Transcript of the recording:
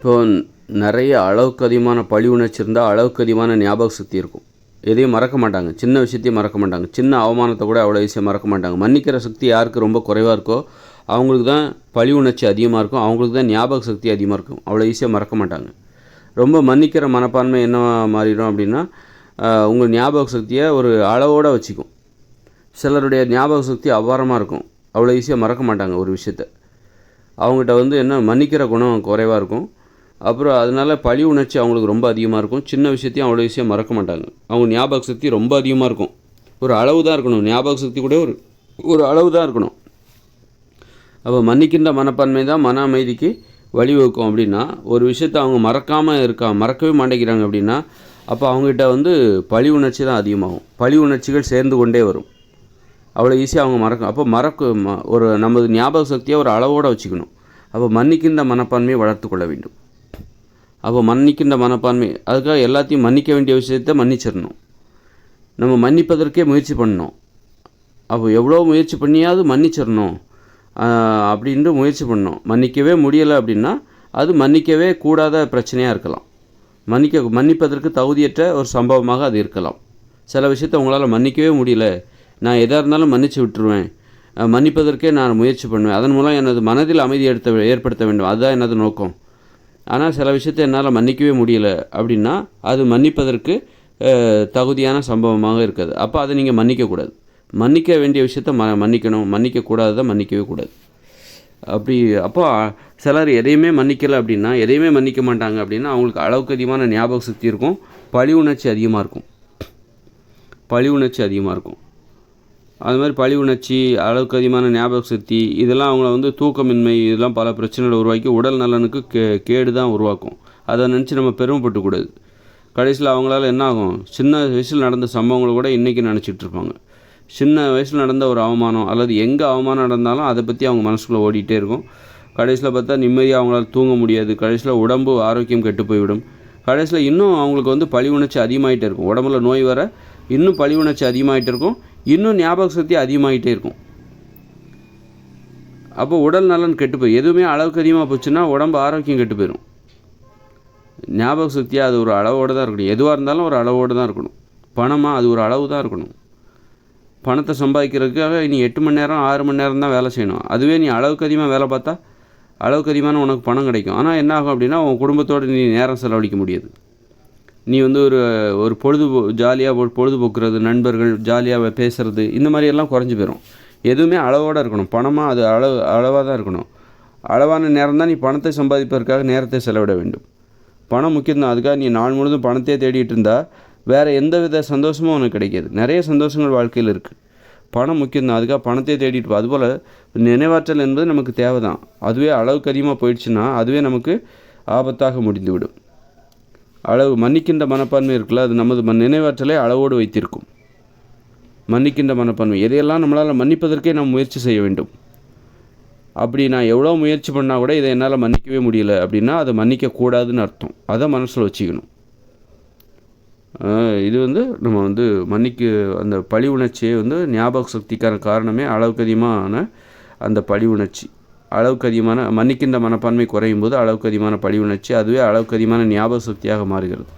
இப்போ நிறைய அளவுக்கு அதிகமான பழி உணர்ச்சி இருந்தால் அளவுக்கு அதிகமான ஞாபக சக்தி இருக்கும். எதையும் மறக்க மாட்டாங்க. சின்ன விஷயத்தையும் மறக்க மாட்டாங்க. சின்ன அவமானத்தை கூட அவ்வளோ ஈஸியாக மறக்க மாட்டாங்க. மன்னிக்கிற சக்தி யாருக்கு ரொம்ப குறைவாக இருக்கோ அவங்களுக்கு தான் பழி உணர்ச்சி அதிகமாக இருக்கும். அவங்களுக்கு தான் ஞாபக சக்தி அதிகமாக இருக்கும். அவ்வளோ ஈஸியாக மறக்க மாட்டாங்க. ரொம்ப மன்னிக்கிற மனப்பான்மை என்ன மாறிடும் அப்படின்னா உங்கள் ஞாபக சக்தியை ஒரு அளவோடு வச்சுக்கும். சிலருடைய ஞாபக சக்தி அபாரமாக இருக்கும். அவ்வளோ ஈஸியாக மறக்க மாட்டாங்க ஒரு விஷயத்த. அவங்ககிட்ட வந்து என்ன மன்னிக்கிற குணம் குறைவாக இருக்கும். அப்புறம் அதனால பழி உணர்ச்சி அவங்களுக்கு ரொம்ப அதிகமாக இருக்கும். சின்ன விஷயத்தையும் அவ்வளோ ஈஸியாக மறக்க மாட்டாங்க. அவங்க ஞாபக சக்தி ரொம்ப அதிகமாக இருக்கும். ஒரு அளவு தான் இருக்கணும். ஞாபக சக்தி கூட ஒரு ஒரு அளவு தான் இருக்கணும். அப்போ மன்னிக்கின்ற மனப்பான்மை தான் மன அமைதிக்கு வழிவகுக்கும் அப்படின்னா ஒரு விஷயத்தை அவங்க மறக்காமல் இருக்கா மறக்கவே மாட்டேங்கிறாங்க அப்படின்னா அப்போ அவங்ககிட்ட வந்து பழி உணர்ச்சி தான் அதிகமாகும். பழி உணர்ச்சிகள் சேர்ந்து கொண்டே வரும். அவ்வளோ ஈஸியாக அவங்க மறக்கும். அப்போ மறக்க ஒரு நமது ஞாபக சக்தியை ஒரு அளவோடு வச்சுக்கணும். அப்போ மன்னிக்கின்ற மனப்பான்மையை வளர்த்து கொள்ள வேண்டும். அப்போ மன்னிக்கின்ற மனப்பான்மை அதுக்காக எல்லாத்தையும் மன்னிக்க வேண்டிய விஷயத்தை மன்னிச்சிடணும். நம்ம மன்னிப்பதற்கே முயற்சி பண்ணணும். அப்போ எவ்வளோ முயற்சி பண்ணியாவது மன்னிச்சிடணும். அப்படின்ட்டு முயற்சி பண்ணணும். மன்னிக்கவே முடியலை அப்படின்னா அது மன்னிக்கவே கூடாத பிரச்சனையாக இருக்கலாம். மன்னிக்க மன்னிப்பதற்கு தகுதியற்ற ஒரு சம்பவமாக அது இருக்கலாம். சில விஷயத்த உங்களால் மன்னிக்கவே முடியல. நான் எதாக இருந்தாலும் மன்னிச்சு விட்டுருவேன். மன்னிப்பதற்கே நான் முயற்சி பண்ணுவேன். அதன் மூலம் எனது மனதில் அமைதி எடுத்த ஏற்படுத்த வேண்டும். அதுதான் எனது நோக்கம். ஆனால் சில விஷயத்தை என்னால் மன்னிக்கவே முடியல அப்படின்னா அது மன்னிப்பதற்கு தகுதியான சம்பவமாக இருக்காது அப்போ அதை நீங்கள் மன்னிக்கக்கூடாது. மன்னிக்க வேண்டிய விஷயத்த ம மன்னிக்கணும். மன்னிக்கக்கூடாததை மன்னிக்கவே கூடாது. அப்படி அப்போ சிலர் எதையுமே மன்னிக்கலை அப்படின்னா எதையுமே மன்னிக்க மாட்டாங்க அப்படின்னா அவங்களுக்கு அளவுக்கு அதிகமான ஞாபக சக்தி இருக்கும். பழி உணர்ச்சி அதிகமாக இருக்கும். பழி உணர்ச்சி அதிகமாக இருக்கும். அது மாதிரி பழி உணர்ச்சி அளவுக்கு அதிகமான ஞாபக சக்தி இதெல்லாம் அவங்கள வந்து தூக்கமின்மை இதெல்லாம் பல பிரச்சனைகளை உருவாக்கி உடல் நலனுக்கு கே கேடு தான் உருவாக்கும். அதை நினச்சி நம்ம பெருமைப்பட்டுக்கூடாது கடைசியில் அவங்களால என்ன ஆகும்? சின்ன வயசில் நடந்த சம்பவங்களை கூட இன்றைக்கி நினச்சிட்டு இருப்பாங்க. சின்ன வயசில் நடந்த ஒரு அவமானம் அல்லது எங்கே அவமானம் நடந்தாலும் அதை பற்றி அவங்க மனசுக்குள்ளே ஓடிட்டே இருக்கும். கடைசியில் பார்த்தா நிம்மதியாக அவங்களால தூங்க முடியாது. கடைசியில் உடம்பு ஆரோக்கியம் கெட்டு போய்விடும். கடைசியில் இன்னும் அவங்களுக்கு வந்து பழி உணர்ச்சி அதிகமாகிட்டே இருக்கும். உடம்புல நோய் வர இன்னும் பழி உணர்ச்சி அதிகமாகிட்டே இருக்கும். இன்னும் ஞாபக சக்தி அதிகமாகிட்டே இருக்கும். அப்போ உடல் நலன் கெட்டு போயிடும் எதுவுமே அளவுக்கு அதிகமாக போச்சுன்னா உடம்பு ஆரோக்கியம் கெட்டு போயிடும் ஞாபக சக்தியாக அது ஒரு அளவோடு தான் இருக்கணும். எதுவாக இருந்தாலும் ஒரு அளவோடு தான் இருக்கணும். பணமாக அது ஒரு அளவு தான் இருக்கணும். பணத்தை சம்பாதிக்கிறதுக்காக நீ எட்டு மணி நேரம் ஆறு மணி நேரம் தான் வேலை செய்யணும். அதுவே நீ அளவுக்கு அதிகமாக வேலை பார்த்தா அளவுக்கு அதிகமான உனக்கு பணம் கிடைக்கும். ஆனால் என்ன ஆகும் அப்படின்னா உன் குடும்பத்தோடு நீ நேரம் செலவழிக்க முடியாது. நீ வந்து ஒரு ஒரு பொழுது ஜாலியாக பொழுதுபோக்குறது நண்பர்கள் ஜாலியாக பேசுகிறது இந்த மாதிரியெல்லாம் குறைஞ்சி போயிடும் எதுவுமே அளவோடு இருக்கணும். பணமாக அது அளவு அளவாக தான் இருக்கணும். அளவான நேரம் தான் நீ பணத்தை சம்பாதிப்பதற்காக நேரத்தை செலவிட வேண்டும். பணம் முக்கியம் தான் அதுக்காக நீ நாள் முழுதும் பணத்தையே தேடிட்டு இருந்தால் வேறு எந்த வித சந்தோஷமும் உனக்கு கிடைக்காது. நிறைய சந்தோஷங்கள் வாழ்க்கையில் இருக்குது பணம் முக்கியம் தான் அதுக்காக பணத்தையே தேடிட்டு அதுபோல் நினைவாற்றல் என்பது நமக்கு தேவை தான் அதுவே அளவுக்கு அதிகமாக போயிடுச்சுன்னா அதுவே நமக்கு ஆபத்தாக முடிந்துவிடும். அளவு மன்னிக்கின்ற மனப்பான்மை இருக்குல்ல அது நமது மண் நினைவாற்றலை அளவோடு வைத்திருக்கும். மன்னிக்கின்ற மனப்பான்மை. எதையெல்லாம் நம்மளால் மன்னிப்பதற்கே நாம் முயற்சி செய்ய வேண்டும். அப்படி நான் எவ்வளோ முயற்சி பண்ணால் கூட இதை என்னால் மன்னிக்கவே முடியல அப்படின்னா அதை மன்னிக்கக்கூடாதுன்னு அர்த்தம். அதை மனசில் வச்சுக்கணும். இது வந்து நம்ம வந்து மன்னிக்கு அந்த பழி உணர்ச்சியை வந்து ஞாபக சக்திக்கான காரணமே அளவுக்கு அதிகமான அந்த பழி உணர்ச்சி. அளவுக்கு அதிகமான மன்னிக்கின்ற மனப்பான்மை குறையும் போது அளவுக்கு அதிகமான பழி உணர்ச்சி அதுவே அளவுக்கு அதிகமான ஞாபக சக்தியாக மாறுகிறது.